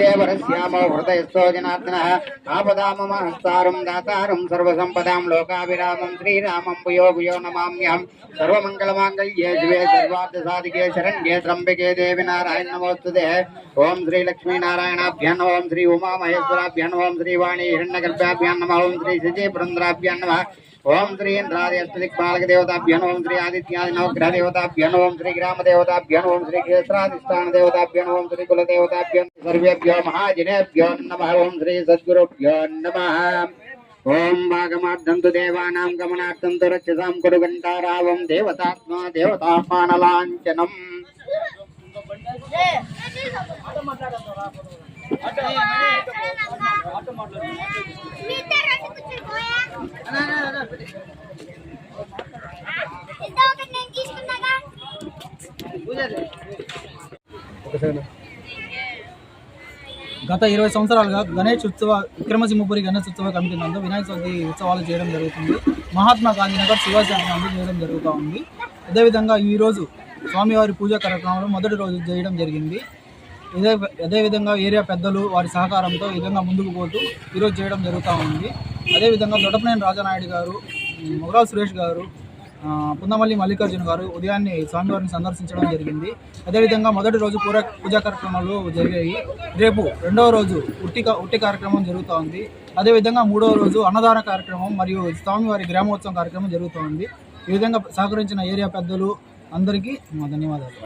దేవరస్యామో హృదయస్థో జనార్దనः ఆపదామమ దాతారం సర్వసంపదాం లోకాభిరామం శ్రీరామం భూయో భూయో నమామ్యహం సర్వమంగళమాంగళ్యే శివే సర్వార్థసాధికే శరణ్యే త్రంబకే దేవి నారాయణ నమోస్తుతే ఓం శ్రీ లక్ష్మీనారాయణాభ్యాన్ ఓం శ్రీ ఉమామహేశ్వరాభ్యాన్ ఓం శ్రీ వాణి హిరణ్యగర్భాభ్యాన్ నమ ఓం శ్రీ శశి నమ ओम श्री इंद्रादि अष्टदिक बालक देवताभ्य ओम श्री आदित्यादि नवग्रह देवताभ्य ओम श्री ग्राम देवताभ्य ओम श्री क्षेत्राधिष्ठान देवताभ्य ओम श्री कुल देवताभ्य सर्वेभ्यो महाजिनेभ्यो नमः ओम श्री सद्गुरुभ्यो नमः ओम भागमार्थं देवानां गमनार्थं तु रक्षसां कुरु गण्डारावं देवतात्मा देवतात्मानलाञ्चनम् ಆಟೋ ಮಾಡ గత ఇరవై సంవత్సరాలుగా గణేష్ ఉత్సవ విక్రమసింహపురి గణేష్ ఉత్సవ కమిటీ నందు వినాయక చవితి ఉత్సవాలు చేయడం జరుగుతుంది. మహాత్మా గాంధీ నగర్ శివాజీ నందు చేయడం జరుగుతూ ఉంది. అదేవిధంగా ఈరోజు స్వామివారి పూజా కార్యక్రమంలో మొదటి రోజు చేయడం జరిగింది. ఇదే అదేవిధంగా ఏరియా పెద్దలు వారి సహకారంతో ఈ విధంగా ముందుకు పోతూ ఈరోజు చేయడం జరుగుతూ ఉంది. అదేవిధంగా దొడపనేని రాజానాయుడు గారు మొగరాల్ సురేష్ గారు ఆ, పున్నమల్లి మల్లికార్జున గారు ఉదయాన్నే స్వామివారిని సందర్శించడం జరిగింది. అదేవిధంగా మొదటి రోజు పూర పూజా కార్యక్రమాలు జరిగాయి. రేపు రెండవ రోజు ఉట్టి ఉట్టి కార్యక్రమం జరుగుతూ ఉంది. అదేవిధంగా మూడవ రోజు అన్నదాన కార్యక్రమం మరియు స్వామివారి గ్రామోత్సవం కార్యక్రమం జరుగుతూ ఉంది. ఈ విధంగా సహకరించిన ఏరియా పెద్దలు అందరికీ మా ధన్యవాదాలు.